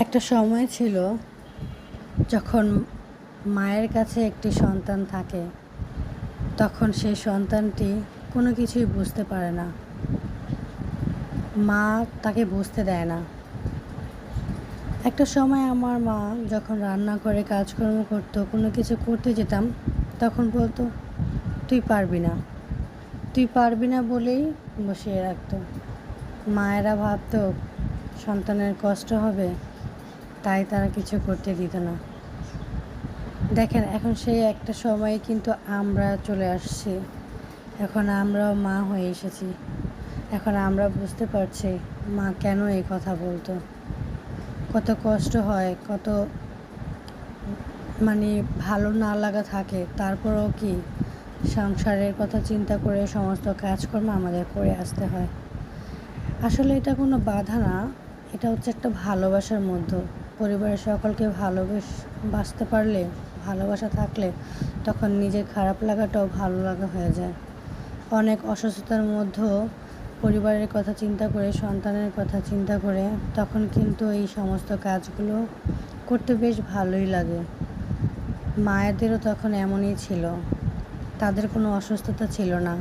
একটা সময় ছিল যখন মায়ের কাছে একটি সন্তান থাকে, তখন সেই সন্তানটি কোনো কিছুই বুঝতে পারে না। মা তাকে বুঝতে দেয় না। একটা সময় আমার মা যখন রান্না করে, কাজকর্ম করতো, কোনো কিছু করতে যেতাম, তখন বলতো, তুই পারবি না। তুই পারবি না বলেই বসিয়ে রাখতো। মায়েরা ভাবতো, সন্তানের কষ্ট হবে তাই তারা কিছু করতে দিত না। দেখেন, এখন সেই একটা সময়ে কিন্তু আমরা চলে আসছি। এখন আমরাও মা হয়ে এসেছি। এখন আমরা বুঝতে পারছি মা কেন এই কথা বলতো। কত কষ্ট হয়, কত মানে ভালো না লাগা থাকে। তারপরেও কি সংসারের কথা চিন্তা করে সমস্ত কাজকর্ম আমাদের করে আসতে হয়। আসলে এটা কোনো বাধা না, এটা হচ্ছে একটা ভালোবাসার মধ্য। পরিবারের সকলকে ভালোবেস, বাঁচতে পারলে, ভালোবাসা থাকলে তখন নিজের খারাপ লাগাটাও ভালো লাগা হয়ে যায়। অনেক অসুস্থতার মধ্যেও পরিবারের কথা চিন্তা করে, সন্তানের কথা চিন্তা করে তখন কিন্তু এই সমস্ত কাজগুলো করতে বেশ ভালোই লাগে। মায়েদেরও তখন এমনই ছিল। তাদের কোনো অসুস্থতা ছিল না।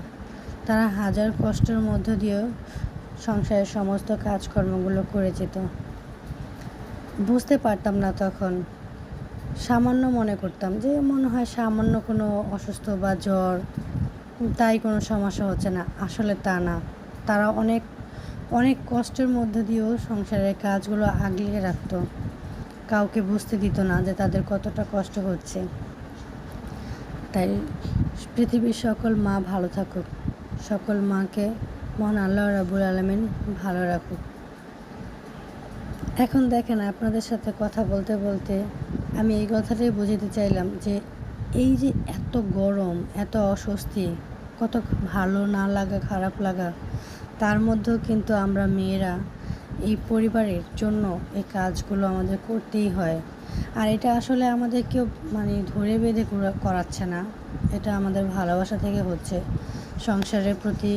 তারা হাজার কষ্টের মধ্য দিয়েও সংসারের সমস্ত কাজকর্মগুলো করে যেত। বুঝতে পারতাম না তখন। সামান্য মনে করতাম যে মনে হয় সামান্য কোনো অসুস্থ বা জ্বর, তাই কোনো সমস্যা হচ্ছে না। আসলে তা না। তারা অনেক অনেক কষ্টের মধ্যে দিয়েও সংসারের কাজগুলো আগলিয়ে রাখত। কাউকে বুঝতে দিত না যে তাদের কতটা কষ্ট হচ্ছে। তাই পৃথিবীর সকল মা ভালো থাকুক। সকল মাকে মহান আল্লাহ রাবুল আলমিন ভালো রাখুক। এখন দেখেন, আপনাদের সাথে কথা বলতে বলতে আমি এই কথাটাই বোঝাতে চাইলাম যে এই যে এত গরম, এত অস্বস্তি, কত ভালো না লাগা, খারাপ লাগা, তার মধ্যেও কিন্তু আমরা মেয়েরা এই পরিবারের জন্য এই কাজগুলো আমাদের করতেই হয়। আর এটা আসলে আমাদের কেউ মানে ধরে বেঁধে করাচ্ছে না। এটা আমাদের ভালোবাসা থেকে হচ্ছে। সংসারের প্রতি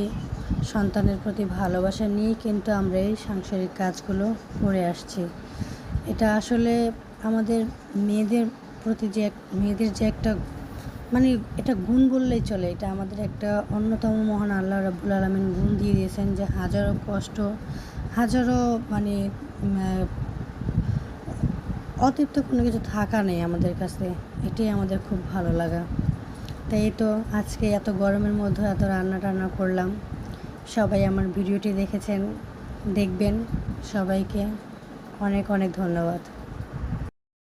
সন্তানের প্রতি ভালোবাসা নিয়েই কিন্তু আমরা এই সাংসারিক কাজগুলো করে আসছি। এটা আসলে আমাদের মেয়েদের প্রতি যে এক, মেয়েদের যে একটা মানে এটা গুণ বললেই চলে। এটা আমাদের একটা অন্যতম মহান আল্লাহ রাব্বুল আলমিন গুণ দিয়ে দিয়েছেন যে হাজারো কষ্ট, হাজারো মানে অতৃপ্ত কোনো কিছু থাকা নেই আমাদের কাছে। এটাই আমাদের খুব ভালো লাগা। তাই তো আজকে এত গরমের মধ্যে এত রান্না টান্না করলাম। সবাই আমার ভিডিওটি দেখেছেন দেখবেন। সবাইকে অনেক অনেক ধন্যবাদ।